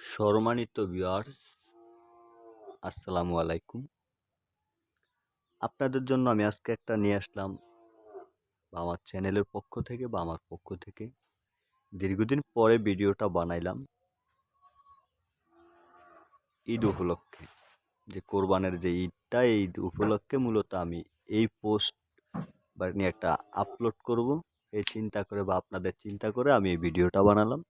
সম্মানিত ভিউয়ার্স আসসালামু আলাইকুম আপনাদের জন্য আমি আজকে একটা নিয়ে আসলাম বা আমার চ্যানেলের পক্ষ থেকে বা আমার পক্ষ থেকে। দীর্ঘদিন পরে ভিডিওটা বানাইলাম। ঈদ উপলক্ষে, যে কোরবানের যে ঈদটা ঈদ উপলক্ষে মূলত আমি এই পোস্ট বা নিয়ে একটা আপলোড করব। এই চিন্তা করে বা আপনাদের চিন্তা করে আমি এই ভিডিওটা বানালাম।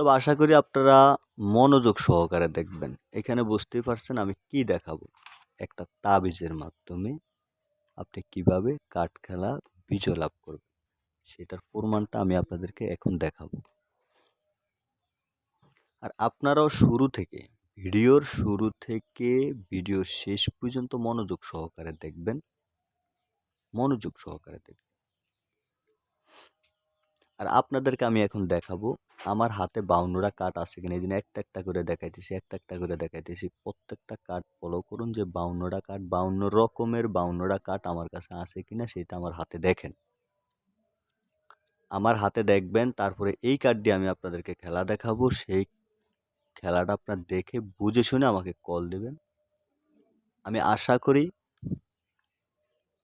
তবে আশা করি আপনারা মনোযোগ সহকারে দেখবেন। এখানে বুঝতেই পারছেন আমি কি দেখাবো। একটা তাবিজের মাধ্যমে আপনি কীভাবে কাঠ খেলা বিজয় লাভ করবেন, সেটার প্রমাণটা আমি আপনাদেরকে এখন দেখাবো। আর আপনারাও শুরু থেকে, ভিডিওর শুরু থেকে ভিডিও শেষ পর্যন্ত মনোযোগ সহকারে দেখবেন। মনোযোগ সহকারে দেখবেন। আর আপনাদেরকে আমি এখন দেখাবো, আমার হাতে বাউন্নরা কাঠ আছে কিনা। এই জন্য একটা একটা করে দেখাইতেছি, একটা একটা করে দেখাইতেছি। প্রত্যেকটা কাঠ ফলো করুন যে বাউন্নটা কাঠ, বাউন্ন রকমের বাউন্নটা কাঠ আমার কাছে আছে কিনা সেটা আমার হাতে দেখেন। আমার হাতে দেখবেন, তারপরে এই কার্ড দিয়ে আমি আপনাদেরকে খেলা দেখাবো। সেই খেলাটা আপনার দেখে, বুঝে শুনে আমাকে কল দেবেন। আমি আশা করি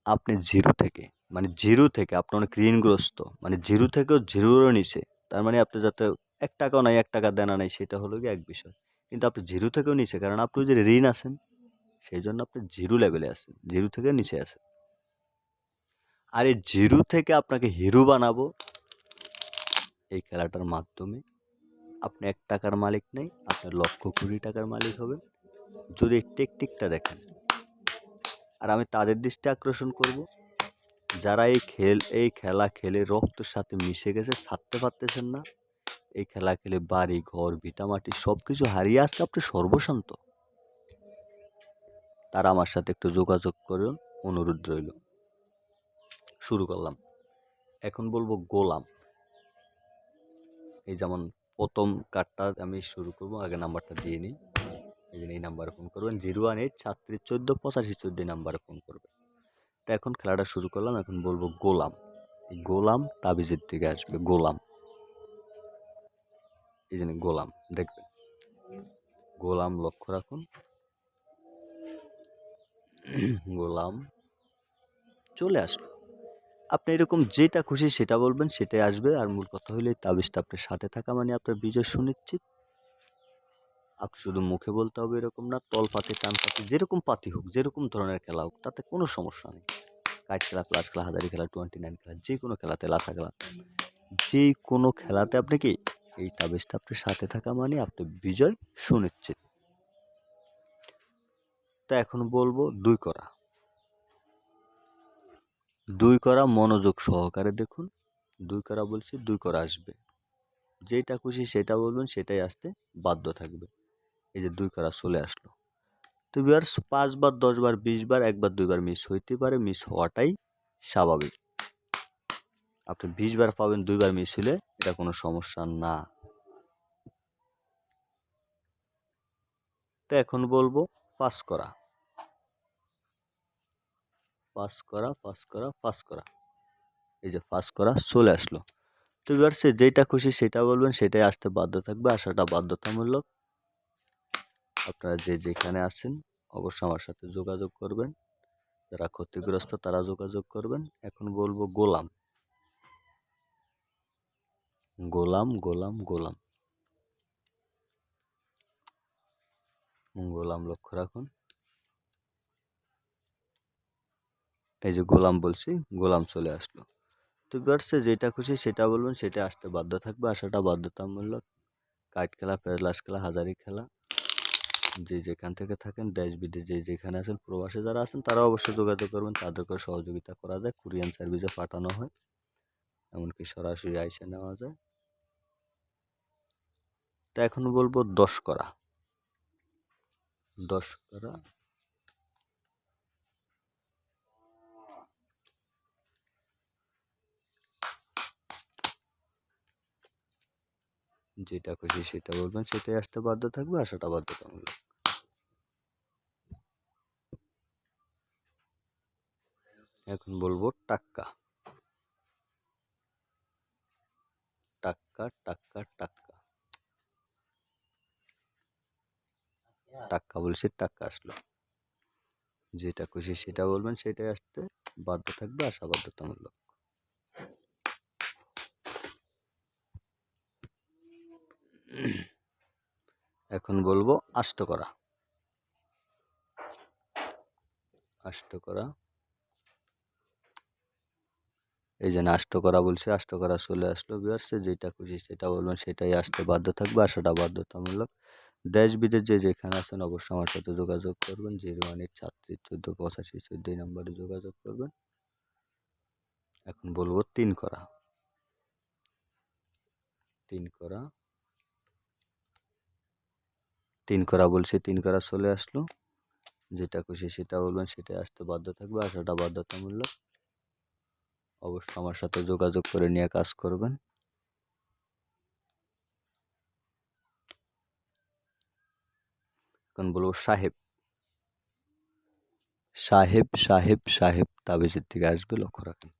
আপনি জিরো থেকে মানে জিরো থেকে, আপনি অনেক ঋণগ্রস্ত মানে জিরো থেকেও জিরোর নিচে, তার মানে আপনি যাতে এক টাকাও নাই, এক টাকা দেনা নাই, সেটা হলো কি এক বিষয়। কিন্তু আপনি জিরো থেকেও নিচে, কারণ আপনি যে ঋণ আছেন, সেই জন্য আপনি জিরো লেভেলে আছেন, জিরো থেকে নিচে আছেন। আর এই জিরো থেকে আপনাকে হিরো বানাবো, এই খেলাটার মাধ্যমে আপনি এক টাকার মালিক নেই, আপনার লক্ষ কোটি টাকার মালিক হবেন। যদি টেকটিকটা দেখেন, আর আমি তাদের দৃষ্টি আকর্ষণ করব যারা এই খেল, এই খেলা খেলে রক্তের সাথে মিশে গেছে, ছাড়তে পারতেছেন না। এই খেলা খেলে বাড়ি, ঘর, ভিটামাটি সব কিছু হারিয়ে আসতে আপনি সর্বশান্ত। তারা আমার সাথে একটু যোগাযোগ করুন, অনুরোধ রইল। শুরু করলাম। এখন বলব গোলাম। এই যেমন প্রথম কার্ডটা আমি শুরু করব, আগে নাম্বারটা দিয়ে নিই। এই নাম্বারে ফোন করবেন, জিরো ওয়ান এইট সাতত্রিশ চোদ্দ পঁচাশি চোদ্দ নাম্বারে ফোন করবেন। তো এখন খেলাটা শুরু করলাম, এখন বলব গোলাম। এই গোলাম তাবিজের দিকে আসবে, গোলাম। এই জন্য গোলাম, দেখবেন। গোলাম লক্ষ্য রাখুন। গোলাম চলে আসলো। আপনি এরকম যেটা খুশি সেটা বলবেন, সেটাই আসবে। আর মূল কথা হইলে তাবিজটা আপনার সাথে থাকা মানে আপনার বিজয় সুনিশ্চিত। আপনি শুধু মুখে বলতে হবে এরকম না, তল পাতি, টান পাতি, যেরকম পাতি হোক, যেরকম ধরনের খেলা হোক, তাতে কোনো সমস্যা নেই। কাইট খেলা প্লাস খেলা হাজারি খেলা টোয়েন্টি নাইন খেলা যে কোনো খেলাতে লাসা খেলা। যে কোনো খেলাতে আপনি কি এই তাবিজটা আপনার সাথে থাকা মানে আপনি বিজয় সুনিশ্চিত। তা এখন বলব দুই করা। দুই করা মনোযোগ সহকারে দেখুন। দুই করা বলছি দুই করা আসবে। যেটা খুশি সেটা বলবেন সেটাই আসতে বাধ্য থাকবে। এই যে দুই করা চলে আসলো। তো বিয়ার্স পাঁচবার, দশবার, বিশবার, একবার, দুইবার মিস হইতে পারে মিস হওয়াটাই স্বাভাবিক। আপনি বিশবার পাবেন, দুইবার মিস হলে এটা কোনো সমস্যা না। তো এখন বলব পাস করা। পাস করা পাস করা পাস করা। এই যে পাস করা চলে আসলো। তো এবার সে যেটা খুশি সেটা বলবেন, সেটাই আসতে বাধ্য থাকবে, আসাটা বাধ্যতামূলক। আপনারা যে যেখানে আছেন অবশ্যই আমার সাথে যোগাযোগ করবেন। যারা ক্ষতিগ্রস্ত তারা যোগাযোগ করবেন। এখন বলব গোলাম। গোলাম গোলাম গোলাম। গোলাম লক্ষ্য রাখুন। এই যে গোলাম বলছি গোলাম চলে আসলো। তো বিয়ার্সে যেটা খুশি সেটা বলবেন সেটা আসতে বাধ্য থাকবে। আসাটা বাধ্যতামূলক। কাঠ খেলা ফেরলাস খেলা হাজারি খেলা। যে যেখান থেকে থাকেন, দেশ বিদেশ যে যেখানে আছেন, প্রবাসে যারা আছেন, তারা অবশ্যই যোগাযোগ করবেন। তাদেরকে সহযোগিতা করা যায়, কুরিয়ান সার্ভিসে পাঠানো হয়। এমনকি সরাসরি আইসে নেওয়া যায়। তা এখন বলব দশ করা। দশ করা যেটা খুশি সেটা বলবেন, সেটাই আসতে বাধ্য থাকবে, আসাটা বাধ্যতামূলক। এখন বলব টাক্কা। টাক্কা টাক্কা টাক্কা। টাক্কা বলছে, টাক্কা আসলো। যেটা খুশি সেটা বলবেন, সেটাই আসতে বাধ্য থাকবে আসা বাধ্যতামূলক। এখন বলব আষ্ট করা। আষ্ট করা। এই যে আষ্ট করা বলছে, আষ্ট করা চলে আসলো বিয়ার্সে যেটা খুশি সেটা বলবেন, সেটাই আসতে বাধ্য থাকবে আসাটা বাধ্যতামূলক। দেশ বিদেশ যে যেখানে আছেন অবশ্যই আমার সাথে যোগাযোগ করবেন, জিরো ওয়ান এইট চোদ্দ পঁচাশি চোদ্দ এই নাম্বারে যোগাযোগ করবেন। এখন বলব তিন করা। তিন করা। তিন করা বলছি, তিন করা চলে আসলো। যেটা খুশি সেটা বলবেন সেটাই আসতে বাধ্য থাকবে, আসাটা বাধ্যতামূলক। অবশ্য আমার সাথে যোগাযোগ করে নিয়ে কাজ করবেন। এখন বলব সাহেব। সাহেব সাহেব সাহেব তাবিজের দিকে আসবে, লক্ষ্য রাখেন।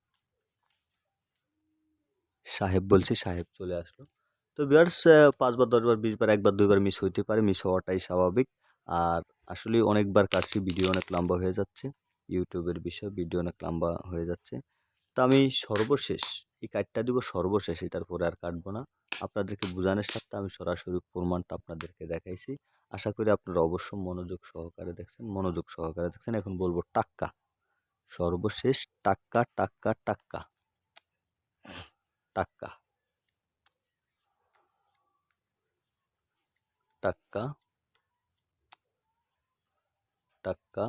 সাহেব বলছি, সাহেব চলে আসলো। তো বিয়ার্স পাঁচবার, দশবার, বিশবার, একবার, দুইবার মিস হইতে পারে। মিস হওয়াটাই স্বাভাবিক। আর আসলে অনেকবার কাটছি ভিডিও অনেক লম্বা হয়ে যাচ্ছে। ইউটিউবের বিষয় ভিডিও অনেক লম্বা হয়ে যাচ্ছে। তো আমি সর্বশেষ, এই কার্ডটা দিব সর্বশেষ, এটার পরে আর কাটবো না। আপনাদেরকে বোঝানোর সাথে আমি সরাসরি প্রমাণটা আপনাদেরকে দেখাইছি। আশা করি আপনারা অবশ্য মনোযোগ সহকারে দেখছেন, মনোযোগ সহকারে দেখছেন। এখন বলব টাক্কা। সর্বশেষ টাক্কা টাক্কা টাক্কা। টাক্কা। টাক্কা টাক্কা।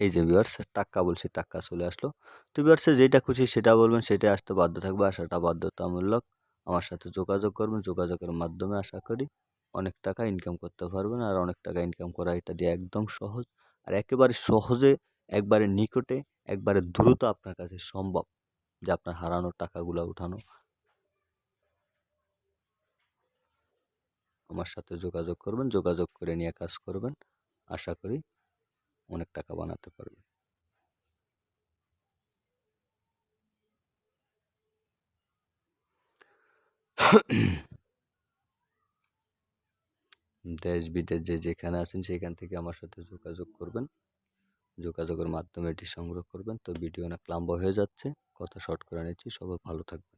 এই যে ভিউয়ার্স টাক্কা বলছি, টাক্কা চলে আসলো। তো ভিউয়ার্সে যেটা খুশি সেটা বলবেন, সেটাই আসতে বাধ্য থাকবে আসাটা বাধ্যতামূলক। আমার সাথে যোগাযোগ করবেন, যোগাযোগের মাধ্যমে আশা করি অনেক টাকা ইনকাম করতে পারবেন আর অনেক টাকা ইনকাম করা এটা দিয়ে একদম সহজ। আর একেবারে সহজে, একবারে নিকটে, একবারে দ্রুত আপনার কাছে সম্ভব যে আপনার হারানো টাকাগুলো উঠানো। আমার সাথে যোগাযোগ করবেন, যোগাযোগ করে নিয়ে কাজ করবেন। আশা করি অনেক টাকা বানাতে পারবেন। দেশ, বিদেশ যে যেখানে আছেন সেখান থেকে আমার সাথে যোগাযোগ করবেন। যোগাযোগের মাধ্যমে এটি সংগ্রহ করবেন। তো ভিডিও অনেক লম্বা হয়ে যাচ্ছে। কথা শর্ট করে নিচ্ছি। সবাই ভালো থাকবেন।